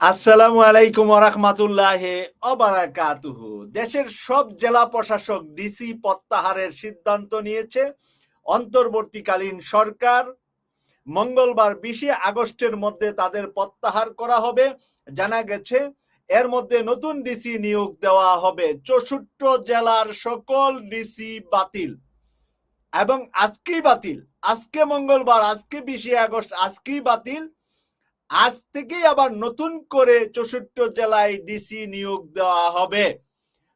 আসসালামু আলাইকুম রহমাতুল্লাহ অবারাকাতুহু দেশের সব জেলা প্রশাসক ডিসি প্রত্যাহারের সিদ্ধান্ত নিয়েছে। অন্তর্বর্তীকালীন সরকার মঙ্গলবার বিশে আগস্টের মধ্যে তাদের প্রত্যাহার করা হবে। জানা গেছে, এর মধ্যে নতুন ডিসি নিয়োগ দেওয়া হবে। চৌষট্ট জেলার সকল ডিসি বাতিল এবং আজকেই বাতিল। আজকে মঙ্গলবার, আজকে বিশে আগস্ট, আজকেই বাতিল। আজ থেকেই আবার নতুন করে চৌষট্টি জেলায় ডিসি নিয়োগ দেওয়া হবে।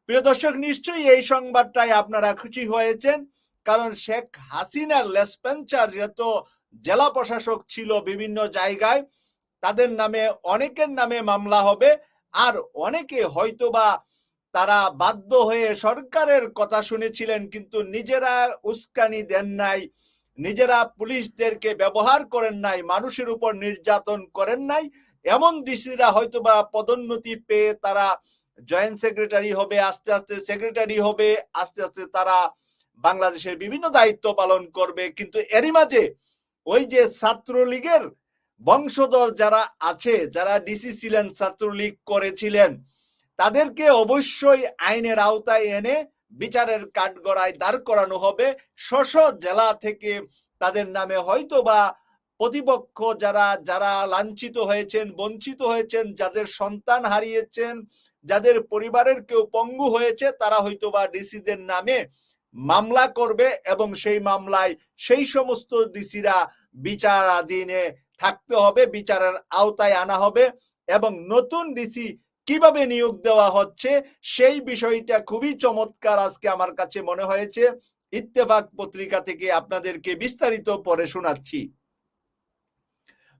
প্রিয় দর্শক, নিশ্চয়ই এই সংবাদটাই আপনারা খুশি হয়েছেন, কারণ শেখ হাসিনার লেসপেঞ্চার যত জেলা প্রশাসক ছিল বিভিন্ন জায়গায়, তাদের নামে অনেকের নামে মামলা হবে, আর অনেকে হয়তোবা তারা বাধ্য হয়ে সরকারের কথা শুনেছিলেন, কিন্তু নিজেরা উস্কানি দেন নাই। নিজেরা পুলিশদেরকে ব্যবহার করেন নাই, মানুষের উপর নির্যাতন করেন নাই, এমন ডিসিরা হয়তো বা পদোন্নতি পেয়ে তারা জয়েন্ট সেক্রেটারি হবে, আস্তে আস্তে সেক্রেটারি হবে, আস্তে আস্তে তারা বাংলাদেশের বিভিন্ন দায়িত্ব পালন করবে, কিন্তু এরই মাঝে ওই যে ছাত্রলীগের বংশধর যারা আছে, যারা ডিসি ছিলেন, ছাত্রলীগ করেছিলেন, তাদেরকে অবশ্যই আইনের আওতায় এনে বিচারের কাঠগড়ায় দাঁড় করানো হবে। শশ জেলা থেকে তাদের নামে হয়তো বা প্রতিপক্ষ যারা যারা লাঞ্ছিত হয়েছেন, বঞ্চিত হয়েছেন, যাদের সন্তান হারিয়েছেন, যাদের পরিবারের কেউ পঙ্গু হয়েছে, তারা হয়তো বা ডিসিদের নামে মামলা করবে এবং সেই মামলায় সেই সমস্ত ডিসিরা বিচারাধীনে থাকতে হবে, বিচারের আওতায় আনা হবে এবং নতুন ডিসি কীভাবে নিয়োগ দেওয়া হচ্ছে, সেই বিষয়টা খুবই চমৎকার আজকে আমার কাছে মনে হয়েছে। ইত্তেফাক পত্রিকা থেকে আপনাদেরকে বিস্তারিত পড়ে শোনাচ্ছি।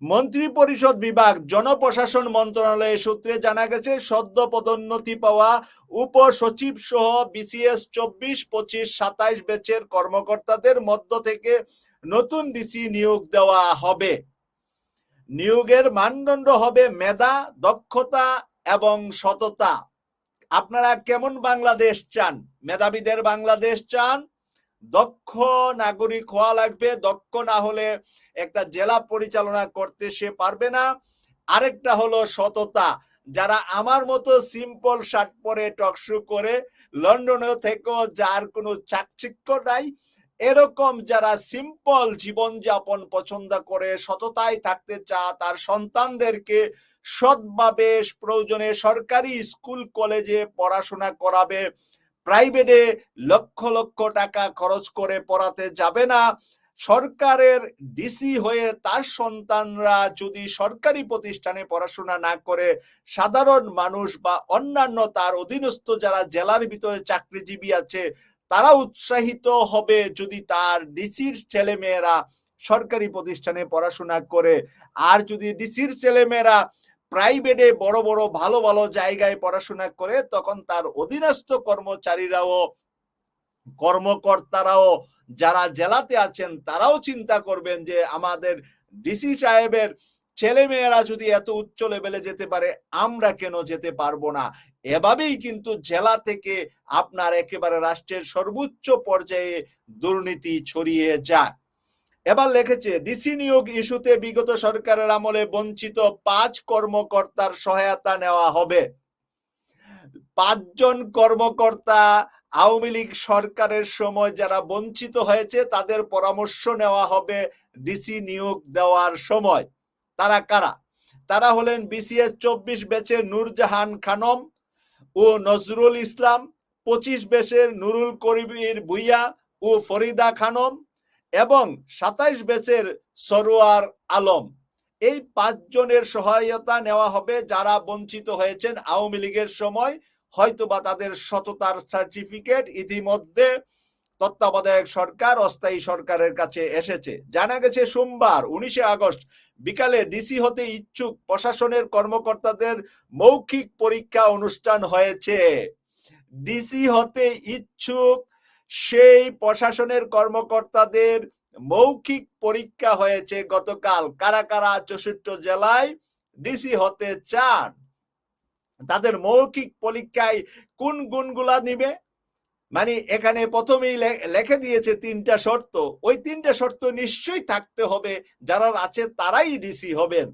মন্ত্রী পরিষদ বিভাগ, জনপ্রশাসন মন্ত্রণালয়ের সূত্রে জানা গেছে, সদ্য পদোন্নতি পাওয়া উপসচিব সহ বিসিএস চব্বিশ, পঁচিশ, সাতাইশ বেচের কর্মকর্তাদের মধ্য থেকে নতুন ডিসি নিয়োগ দেওয়া হবে। নিয়োগের মানদণ্ড হবে মেধা, দক্ষতা এবং সততা। আপনারা কেমন বাংলাদেশ চান? মেধাবীদের বাংলাদেশ চান? দক্ষ নাগরিক হওয়া লাগবে। দক্ষ না হলে একটা জেলা পরিচালনা করতে সে পারবে না। আরেকটা হলো সততা। যারা আমার মতো সিম্পল শার্ট পরে টকশো করে লন্ডনে থেকেও যার কোনো চাকচিক্য নাই, এরকম যারা সিম্পল জীবনযাপন পছন্দ করে, সততায় থাকতে চা তার সন্তানদেরকে সৎভাবে প্রয়োজনে সরকারি স্কুল, কলেজে পড়াশোনা করাবে। প্রাইভেটে লক্ষ লক্ষ টাকা খরচ করে পড়াতে যাবে না। সরকারের ডিসি হয়ে তার সন্তানরা যদি সরকারি প্রতিষ্ঠানে পড়াশোনা না করে, সাধারণ মানুষ বা অন্যান্য তার অধীনস্থ যারা জেলার ভিতরে চাকরিজীবী আছে, তারা উৎসাহিত হবে যদি তার ডিসির ছেলেমেয়েরা সরকারি প্রতিষ্ঠানে পড়াশোনা করে। আর যদি ডিসির ছেলে মেয়েরা প্রাইভেটে বড় বড় ভালো ভালো জায়গায় পড়াশোনা করে, তখন তার অধীনস্থ কর্মচারীরাও, কর্মকর্তারাও যারা জেলাতে আছেন, তারাও চিন্তা করবেন যে আমাদের ডিসি সাহেবের ছেলে মেয়েরা যদি এত উচ্চ লেভেলে যেতে পারে, আমরা কেন যেতে পারব না? এভাবেই কিন্তু জেলা থেকে আপনার একেবারে রাষ্ট্রের সর্বোচ্চ পর্যায়ে দুর্নীতি ছড়িয়ে যায়। এবার লিখেছে, ডিসি নিয়োগ ইস্যুতে বিগত সরকারের আমলে বঞ্চিত পাঁচ কর্মকর্তার সহায়তা নেওয়া হবে। পাঁচজন কর্মকর্তা আওয়ামী লীগ সরকারের সময় যারা বঞ্চিত হয়েছে, তাদের পরামর্শ নেওয়া হবে ডিসি নিয়োগ দেওয়ার সময়। তারা কারা? তারা হলেন বিসিএস চব্বিশ বেচে নূরজাহান খানম ও নজরুল ইসলাম, পঁচিশ বেচের নুরুল করিবির ভুইয়া ও ফরিদা খানম। এবং সাতাইশ বেচের সরোয়ার আলম। এই পাঁচজনের সহায়তা নেওয়া হবে যারা বঞ্চিত হয়েছেন আওয়ামী লীগের সময়। হয়তোবা তাদের সততার সার্টিফিকেট ইতিমধ্যে তত্ত্বাবধায়ক সরকার, অস্থায়ী সরকারের কাছে এসেছে। জানা গেছে, সোমবার, উনিশে আগস্ট, বিকালে ডিসি হতে ইচ্ছুক প্রশাসনের কর্মকর্তাদের মৌখিক পরীক্ষা অনুষ্ঠান হয়েছে। ডিসি হতে ইচ্ছুক সেই প্রশাসনের কর্মকর্তাদের মৌখিক পরীক্ষা হয়েছে গতকাল। কারা কারা চৌষট্টি জেলায় ডিসি হতে চান? তাদের মৌখিক পরীক্ষায় কোন গুণগুলা নিবে? মানে এখানে প্রথমেই লেখে দিয়েছে তিনটা শর্ত। ওই তিনটা শর্ত নিশ্চয়ই থাকতে হবে। যারা আছে তারাই ডিসি হবেন।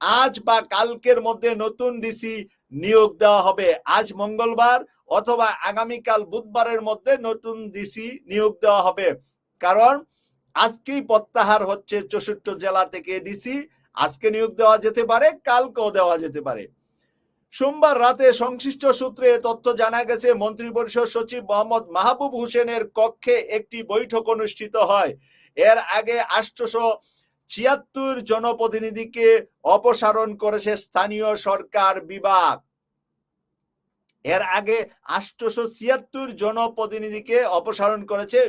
আজ বা কালকের মধ্যে নতুন ডিসি নিয়োগ দেওয়া হবে। আজ মঙ্গলবার অথবা আগামীকাল বুধবারের মধ্যে নতুন ডিসি নিয়োগ দেওয়া হবে। কারণ আজকেই প্রত্যাহার হচ্ছে চৌষট্টি জেলা থেকে ডিসি আজকে নিয়োগ দেওয়া যেতে পারে, কালকেও দেওয়া যেতে পারে। সোমবার রাতে সংশ্লিষ্ট সূত্রে তথ্য জানা গেছে, মন্ত্রিপরিষদ সচিব মোহাম্মদ মাহবুব হোসেনের কক্ষে একটি বৈঠক অনুষ্ঠিত হয়। এর আগে আষ্টশো ছিয়াত্তর জনপ্রতিনিধিকে অপসারণ করেছে স্থানীয় সরকার বিভাগ। এর আগে আষ্টশো ছিয়াত্তর জনপ্রতিনিধিকে অপসারণ করেছে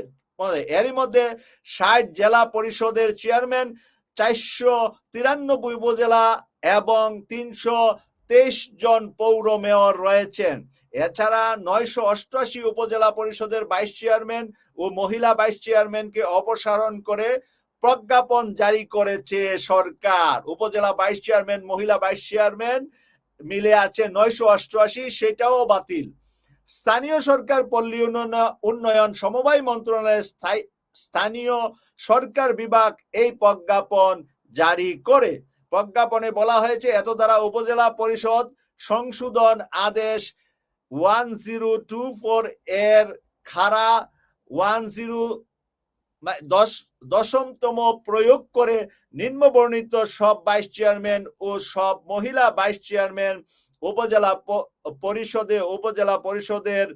এরই মধ্যে ষাট জেলা পরিষদের চেয়ারম্যান, চারশো তিরানব্বই উপজেলা এবং তিনশো তেইশ জন পৌর মেয়র রয়েছেন। এছাড়া নয়শো অষ্টআশি উপজেলা পরিষদের ভাইস চেয়ারম্যান ও মহিলা ভাইস চেয়ারম্যানকে অপসারণ করে প্রজ্ঞাপন জারি করেছে সরকার। উপজেলা ভাইস চেয়ারম্যান, মহিলা ভাইস চেয়ারম্যান মিলে আছে নয়শো অষ্টআশি, সেটাও বাতিল। স্থানীয় সরকার পল্লী উন্নয়ন সমবায় মন্ত্রণালয়ের স্থানীয় সরকার বিভাগ এই প্রজ্ঞাপন জারি করে। প্রজ্ঞাপনে বলা হয়েছে এত দ্বারা উপজেলা পরিষদ সংশোধন আদেশ ওয়ান জিরো টু ফোর এর খাড়া, ওয়ান জিরো দশ দশমতম প্রয়োগ করে নিম্নবর্ণিত সব ভাইস চেয়ারম্যান ও সব মহিলা ভাইস চেয়ারম্যান উপজেলা পরিষদে, উপজেলা পরিষদের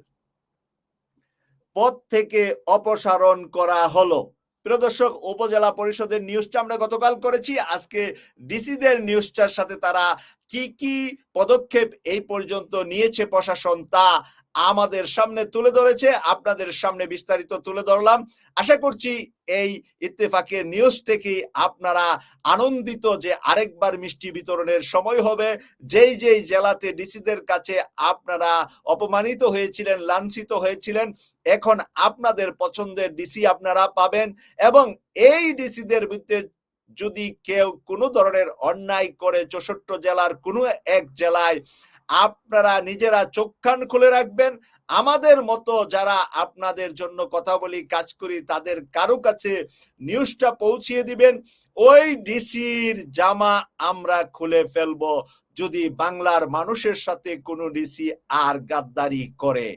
পদ থেকে অপসারণ করা হলো। প্রিয় দর্শক, উপজেলা পরিষদের নিউজটা আমরা গতকাল করেছি। আজকে ডিসিদের নিউজটার সাথে তারা কি কি পদক্ষেপ এই পর্যন্ত নিয়েছে প্রশাসন তা আমাদের সামনে তুলে ধরেছে, আপনাদের সামনে বিস্তারিত তুলে ধরলাম। আশা করছি এই ইত্তেফাকের নিউজ থেকে আপনারা আনন্দিত যে আরেকবার মিষ্টি বিতরণের সময় হবে। যেই যেই জেলাতে ডিসিদের কাছে আপনারা অপমানিত হয়েছিলেন, লাঞ্ছিত হয়েছিলেন, এখন আপনাদের পছন্দের ডিসি আপনারা পাবেন এবং এই ডিসিদের বিরুদ্ধে যদি কেউ কোনো ধরনের অন্যায় করে চৌষট্টি জেলার কোনো এক জেলায় আপনারা নিজেরা চোখখান খুলে রাখবেন। আমাদের মতো যারা আপনাদের জন্য কথা বলি, কাজ করি, তাদের কারও কাছে নিউজটা পৌঁছিয়ে দিবেন। ওই ডিসির জামা আমরা খুলে ফেলব। যদি বাংলার মানুষের সাথে কোনো ডিসি আর গাদ্দারি করে।